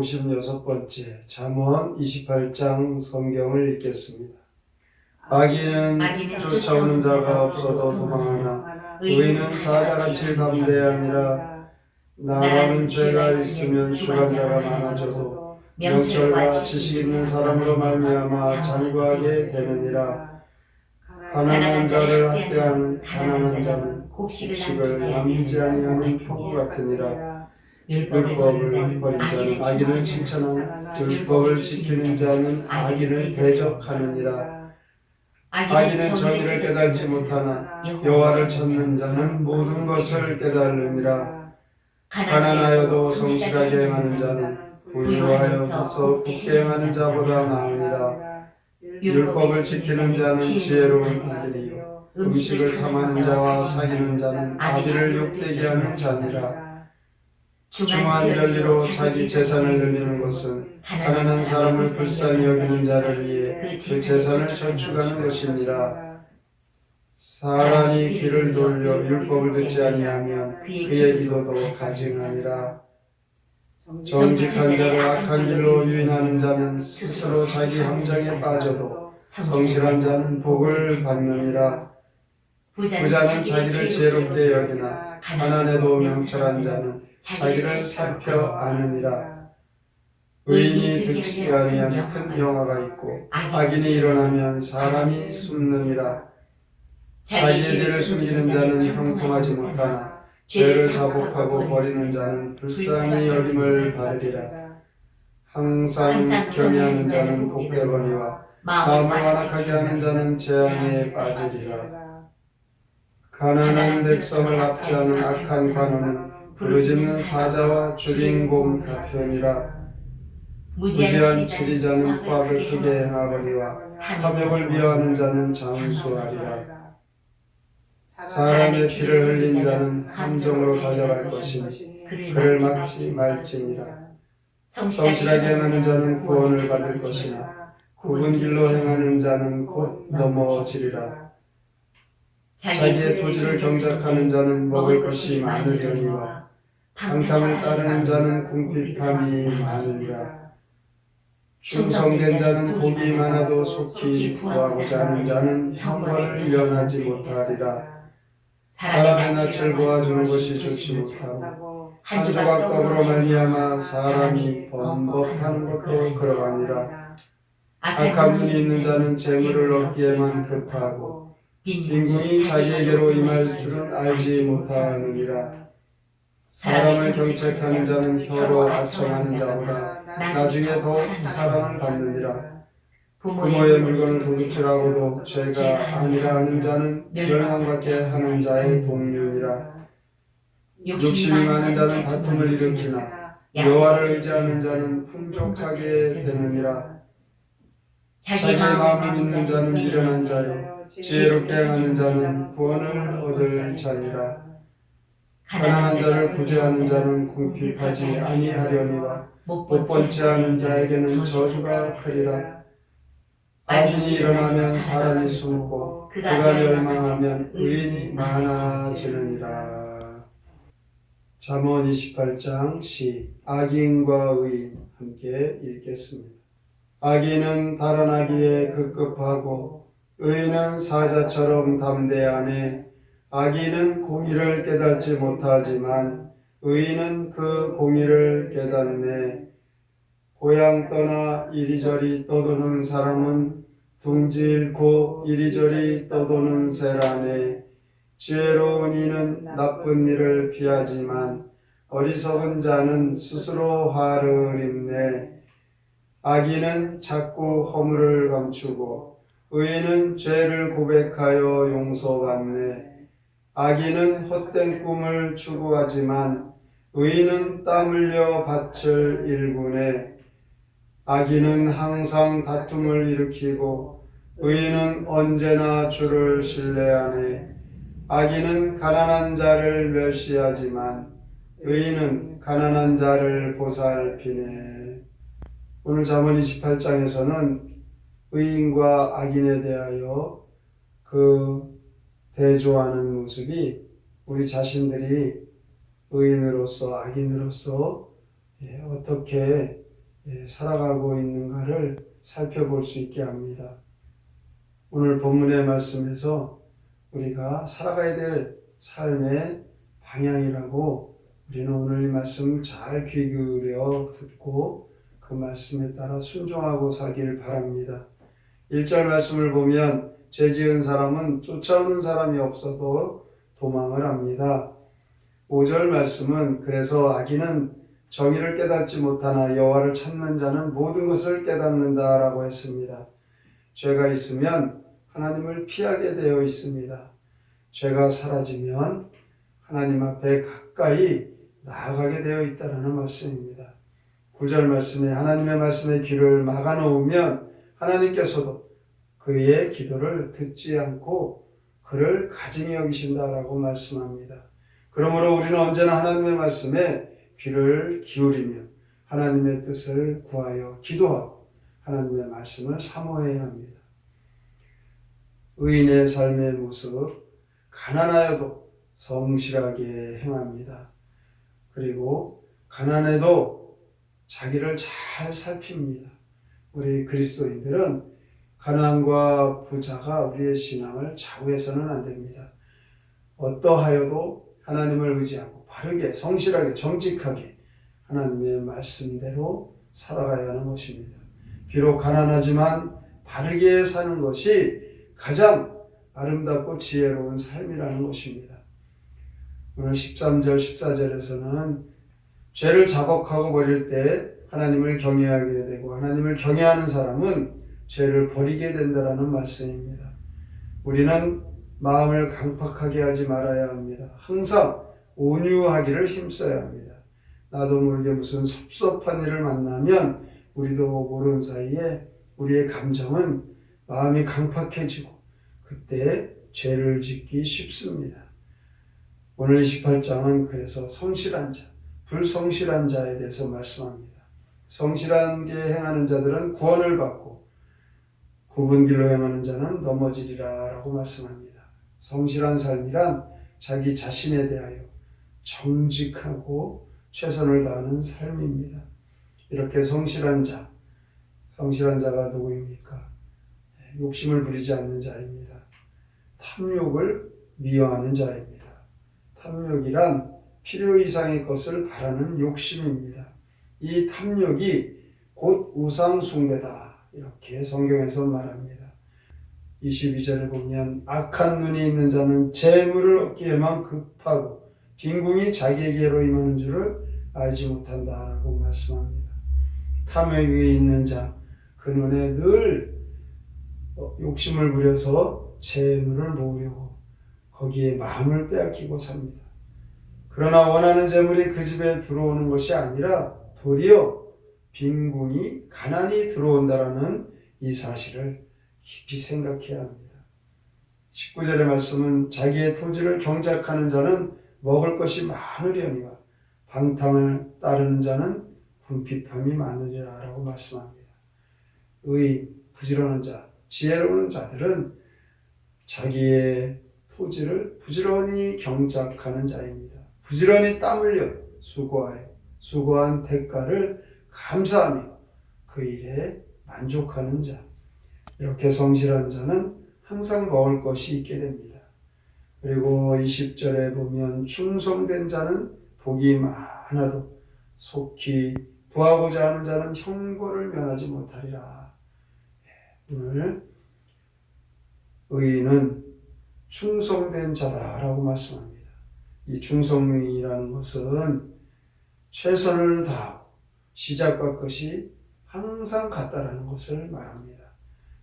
1189 누누기도의 656번째 잠언 28장 성경을 읽겠습니다. 악인은 쫓아오는 자가 없어도 도망하나. 의인은 사자같이 담대하니라 나라는 죄가 있으면 주관자가 많아져도 명철과 지식 있는 사람으로 말미암아 장구하게 되느니라. 가난한 자를 학대하는 가난한 자는 곡식을 남기지 아니하는 폭우 같으니라 율법을 버린 자는 악인을 칭찬하고 율법을 지키는 자는 악인을 대적하느니라. 악인은 정의를 깨달지 못하나 여호와를 찾는 자는 모든 것을 깨달으니라. 가난하여도 성실하게 행하는 자는 부유하여서 굳게 행하는 자보다 나으니라. 율법을 지키는 자는 지혜로운 아들이요. 음식을 탐하는 자와 사귀는 자는 아비를 욕되게 하는 자니라 중한 별리로 자기 재산을 늘리는 것은 가난한 사람을 불쌍히 여기는 자를 위해 그 재산을 저축하는 것이니라 사람이 귀를 돌려 율법을 듣지 아니하면 그의 기도도 가증하니라. 정직한 자를 악한 길로 유인하는 자는 스스로 자기 함정에 빠져도 성실한 자는 복을 받느니라. 부자는 자기를 지혜롭게 여기나 가난해도 명철한 자는 자기를 살펴 아느니라. 의인이 득시 아니하면 큰 영화가 있고 악인이 일어나면 사람이 숨느니라. 자기의 죄를 숨기는 자는 형통하지 못하나. 죄를 자복하고 버리는 자는 불쌍히 여김을 받으리라. 항상 경외하는 자는 복되거니와 마음을 완악하게 하는 자는 재앙에 빠지리라. 가난한 백성을 압제하는 악한 관원은 부르짖는 사자와 주인공 같으니라. 무지한 치리자는 과를 크게 행하거니와 탐욕을 미워하는 자는 장수하리라. 사람의 피를 흘린 자는 함정으로 달려갈 것이니 그를 막지 말지니라. 성실하게 행하는 자는 구원을 받을 것이나 굽은 길로 행하는 자는 곧 넘어지리라. 자기의 토지를 경작하는 자는 먹을 것이 많으려니와 방탕을 따르는 자는 궁핍함이 많으리라. 충성된 자는 복이 많아도 속히 구하고자 하는 자는 형벌을 면하지 못하리라. 사람의 낯을 보아주는 것이 좋지 못하고 한 조각 떡으로 말미암아 사람이 번복하는 것도 그러하니라. 악한 눈이 있는 자는 재물을 얻기에만 급하고 빈궁이 자기에게로 임할 줄은 알지 못하느니라 사람을 경책하는 자는 혀로 아청하는 자보다 나중에 더욱 사랑을 받느니라. 부모의 물건을 도둑질하고도 죄가 아니라 하는 자는 멸망받게 하는 자의 동료니라. 욕심이 많은 자는 다툼을 일으키나. 여호와를 의지하는 자는 풍족하게 되느니라. 자기의 마음을 믿는 자는 미련한 자요. 지혜롭게 행하는 자는 구원을 얻을 자니라 가난한 자를 구제하는 자는 궁핍하지 아니하려니와 못 번치 않은 자에게는 저주가 크리라. 악인이 일어나면 사람이 숨고 그가 멸망하면 의인이 많아지느니라. 잠언 28장 시. 악인과 의인 함께 읽겠습니다. 악인은 달아나기에 급급하고 의인은 사자처럼 담대하네 악인은 공의를 깨닫지 못하지만 의인은 그 공의를 깨닫네. 고향 떠나 이리저리 떠도는 사람은 둥지 잃고 이리저리 떠도는 새라네. 지혜로운 이는 나쁜 일을 피하지만 어리석은 자는 스스로 화를 입네. 악인은 자꾸 허물을 감추고 의인은 죄를 고백하여 용서받네 악인은 헛된 꿈을 추구하지만 의인은 땀 흘려 밭을 일구네. 악인은 항상 다툼을 일으키고 의인은 언제나 주를 신뢰하네. 악인은 가난한 자를 멸시하지만 의인은 가난한 자를 보살피네. 오늘 잠언 28장에서는 의인과 악인에 대하여 그 대조하는 모습이 우리 자신들이 의인으로서 악인으로서 예, 어떻게 예, 살아가고 있는가를 살펴볼 수 있게 합니다. 오늘 본문의 말씀에서 우리가 살아가야 될 삶의 방향이라고 우리는 오늘 이 말씀 잘 귀 기울여 듣고 그 말씀에 따라 순종하고 살기를 바랍니다. 1절 말씀을 보면 죄 지은 사람은 쫓아오는 사람이 없어도 도망을 합니다. 5절 말씀은 그래서 악인은 정의를 깨닫지 못하나 여호와를 찾는 자는 모든 것을 깨닫는다라고 했습니다. 죄가 있으면 하나님을 피하게 되어 있습니다. 죄가 사라지면 하나님 앞에 가까이 나아가게 되어 있다라는 말씀입니다. 9절 말씀에 하나님의 말씀에 귀를 막아 놓으면 하나님께서도 그의 기도를 듣지 않고 그를 가증히 여기신다라고 말씀합니다. 그러므로 우리는 언제나 하나님의 말씀에 귀를 기울이며 하나님의 뜻을 구하여 기도하고 하나님의 말씀을 사모해야 합니다. 의인의 삶의 모습, 가난하여도 성실하게 행합니다. 그리고 가난해도 자기를 잘 살핍니다. 우리 그리스도인들은 가난과 부자가 우리의 신앙을 좌우해서는 안 됩니다. 어떠하여도 하나님을 의지하고 바르게 성실하게 정직하게 하나님의 말씀대로 살아가야 하는 것입니다. 비록 가난하지만 바르게 사는 것이 가장 아름답고 지혜로운 삶이라는 것입니다. 오늘 13절, 14절에서는 죄를 자복하고 버릴 때 하나님을 경외하게 되고 하나님을 경외하는 사람은 죄를 버리게 된다라는 말씀입니다. 우리는 마음을 강팍하게 하지 말아야 합니다. 항상 온유하기를 힘써야 합니다. 나도 모르게 무슨 섭섭한 일을 만나면 우리도 모르는 사이에 우리의 감정은 마음이 강팍해지고 그때 죄를 짓기 쉽습니다. 오늘 28장은 그래서 성실한 자, 불성실한 자에 대해서 말씀합니다. 성실하게 행하는 자들은 구원을 받고 굽은 길로 행하는 자는 넘어지리라 라고 말씀합니다. 성실한 삶이란 자기 자신에 대하여 정직하고 최선을 다하는 삶입니다. 이렇게 성실한 자, 성실한 자가 누구입니까? 예, 욕심을 부리지 않는 자입니다. 탐욕을 미워하는 자입니다. 탐욕이란 필요 이상의 것을 바라는 욕심입니다. 이 탐욕이 곧 우상숭배다. 이렇게 성경에서 말합니다. 22절에 보면 악한 눈이 있는 자는 재물을 얻기에만 급하고 빈궁이 자기에게로 임하는 줄을 알지 못한다라고 말씀합니다. 탐욕이 있는 자, 그 눈에 늘 욕심을 부려서 재물을 모으려고 거기에 마음을 빼앗기고 삽니다. 그러나 원하는 재물이 그 집에 들어오는 것이 아니라 도리어 빈궁이 가난이 들어온다라는 이 사실을 깊이 생각해야 합니다. 19절의 말씀은 자기의 토지를 경작하는 자는 먹을 것이 많으려니와 방탕을 따르는 자는 궁핍함이 많으리라 라고 말씀합니다. 의, 부지런한 자, 지혜로운 자들은 자기의 토지를 부지런히 경작하는 자입니다. 부지런히 땀 흘려 수고하여 수고한 대가를 감사하며 그 일에 만족하는 자. 이렇게 성실한 자는 항상 먹을 것이 있게 됩니다. 그리고 20절에 보면 충성된 자는 복이 많아도 속히 구하고자 하는 자는 형벌을 면하지 못하리라. 예, 오늘 의인은 충성된 자다라고 말씀합니다. 이 충성이라는 것은 최선을 다하고 시작과 끝이 항상 같다라는 것을 말합니다.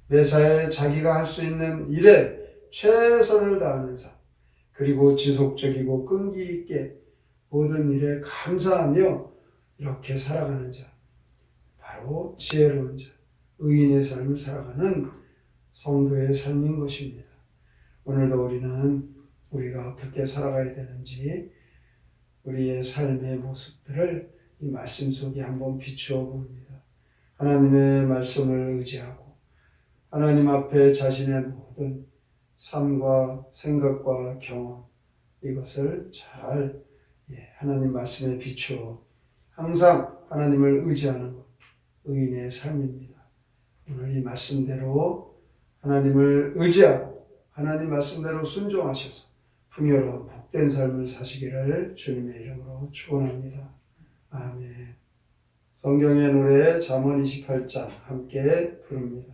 매사에 자기가 할 수 있는 일에 최선을 다하는 삶, 그리고 지속적이고 끈기 있게 모든 일에 감사하며 이렇게 살아가는 자, 바로 지혜로운 자, 의인의 삶을 살아가는 성도의 삶인 것입니다. 오늘도 우리는 우리가 어떻게 살아가야 되는지 우리의 삶의 모습들을 이 말씀 속에 한번 비추어 봅니다. 하나님의 말씀을 의지하고 하나님 앞에 자신의 모든 삶과 생각과 경험 이것을 잘 예, 하나님 말씀에 비추어 항상 하나님을 의지하는 것, 의인의 삶입니다. 오늘 이 말씀대로 하나님을 의지하고 하나님 말씀대로 순종하셔서 풍요로운 복된 삶을 사시기를 주님의 이름으로 축원합니다. 아멘. 성경의 노래 잠언 28장 함께 부릅니다.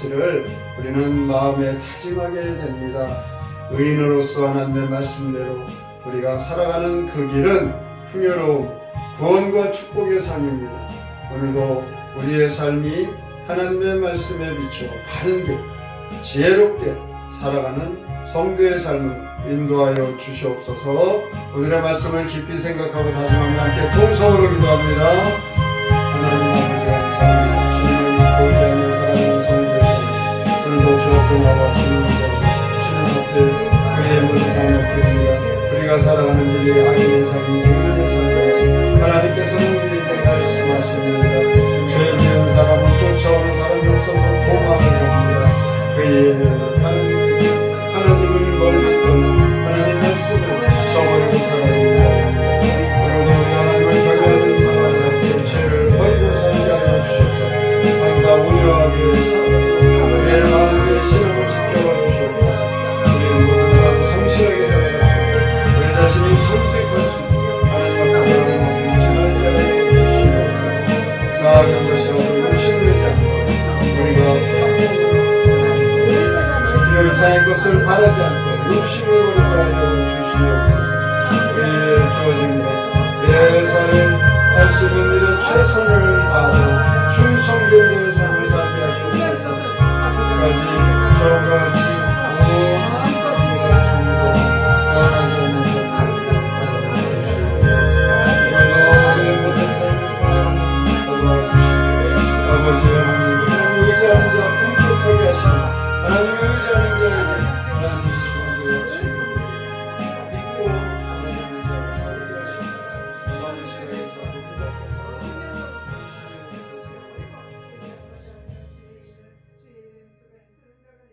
할지를 우리는 마음에 다짐하게 됩니다. 의인으로서 하나님의 말씀대로 우리가 살아가는 그 길은 풍요로움, 구원과 축복의 삶입니다. 오늘도 우리의 삶이 하나님의 말씀에 비추어 바른 길, 지혜롭게 살아가는 성도의 삶을 인도하여 주시옵소서 오늘의 말씀을 깊이 생각하고 다짐하며 함께 통성으로 기도합니다. 나와 주님을 주님 앞에 우리의 삶을 드립니다. 우리가 살아가는 길이 악인의 삶인지 의인의 삶인지 하나님께서는 우리에게 말씀하십니다.